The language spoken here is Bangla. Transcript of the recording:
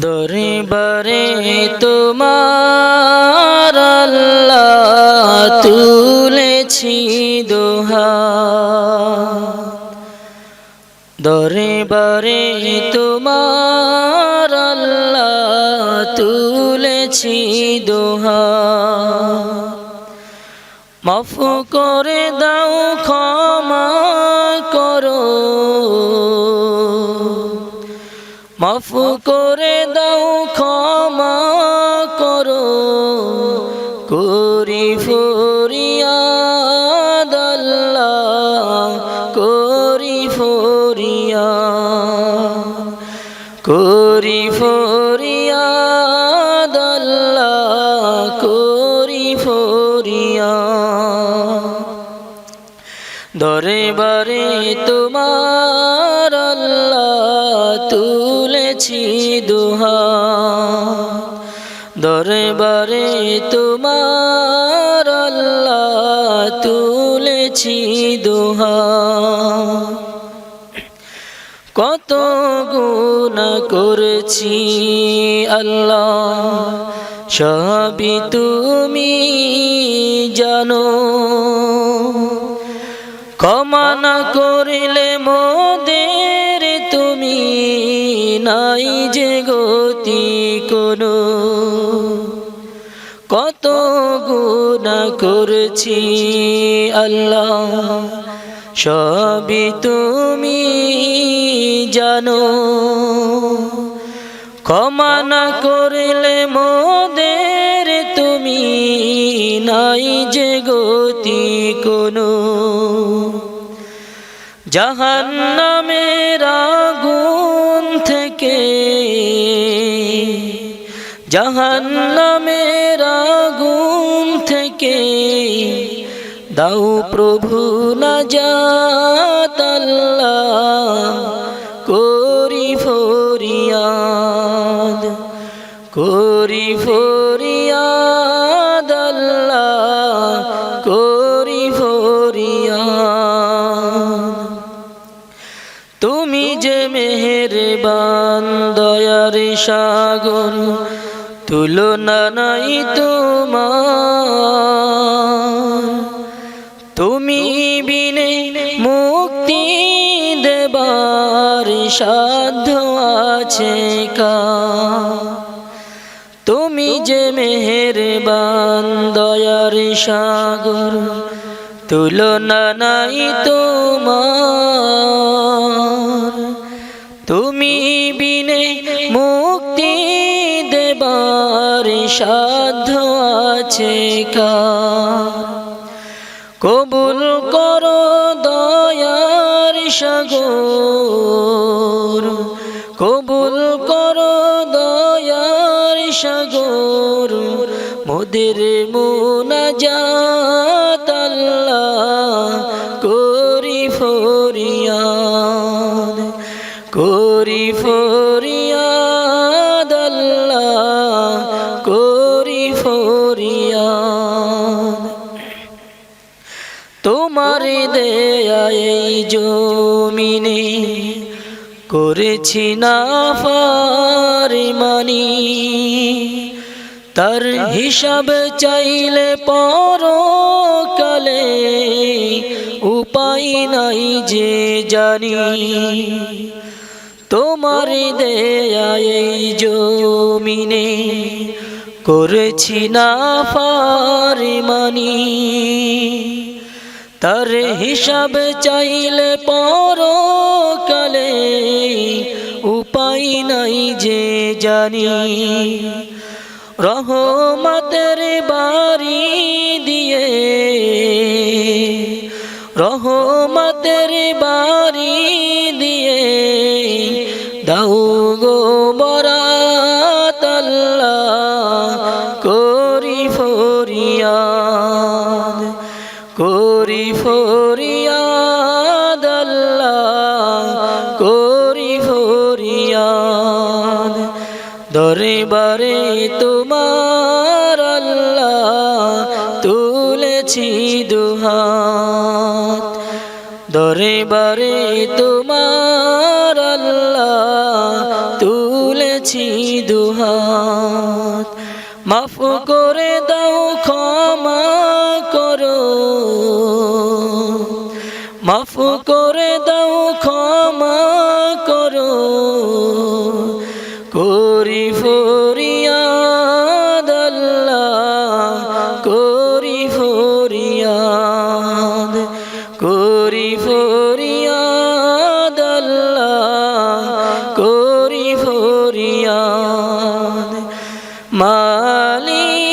দরবারে তোমার আল্লাহ তুলেছি দোহা। দরবারে তোমার আল্লাহ তুলেছি দোহা। মাফ করে দাও মাফ করে দাও, ক্ষমা করো। করি ফরিয়াদ আল্লাহ, করি ফরিয়াদ। করি ফরিয়াদ আল্লাহ, করি ফরিয়াদ। দরবারে তোমার আল্লাহ তুলেছি দুহা দরবারে তোমার আল্লাহ তুলেছি দুহা। কত গুণা করেছি আল্লাহ, সবই তুমি জানো। ক্ষমা না করিলে তুমি নাই যে গতি কোনো। কত গুণা করছি আল্লাহ, সবই তুমি জানো। ক্ষমা না করিলে মোদের তুমি নাই যে গতি কোনো। জাহান্নামের আগুন থেকে জাহান্নামের আগুন থেকে দাও প্রভু না আল্লাহ করি ফরিয়াদ করি ফরিয়াদ আল্লাহ করি সাগর, তুলনা নাই তোমার। তুমি বিনে মুক্তি দেবার সাধ্য আছে কা। তুমি যে মেহেরবান দয়ার সাগর, তুলনা নাই তোমার। সাধ্য আছে কবুল করো দয়ার সাগর। কবুল করো দয়ার সাগর। মোদের মোনাজাত আল্লাহ করি ফরিয়াদ। করি ফরিয়াদ আল্লাহ দেয়া এই জমিনে করেছি না মানি তার হিসাব চাইলে পরকালে উপায় নাই যে জানি। তোমার দেয়া এই জমিনে করেছি না মানি তার হিসাব চাইলে পরকালে উপায় নাই যে জানি। রহমতের বাড়ি দিয়ে, রহমতের বাড়ি দিয়ে দাও গো বরাত আল্লাহ, করি ফরিয়াদ করি ফরিয়াদ আল্লাহ, করি ফরিয়াদ। দরবারে তোমার আল্লাহ তুলেছি দুহাত। দরবারে তোমার আল্লাহ তুলেছি হাত মাফ করে মাফ করে দাও, ক্ষমা করো। করি ফরিয়াদ আল্লাহ, করি ফরিয়াদ করি ফরিয়াদ আল্লাহ, করি ফরিয়াদ। মালিক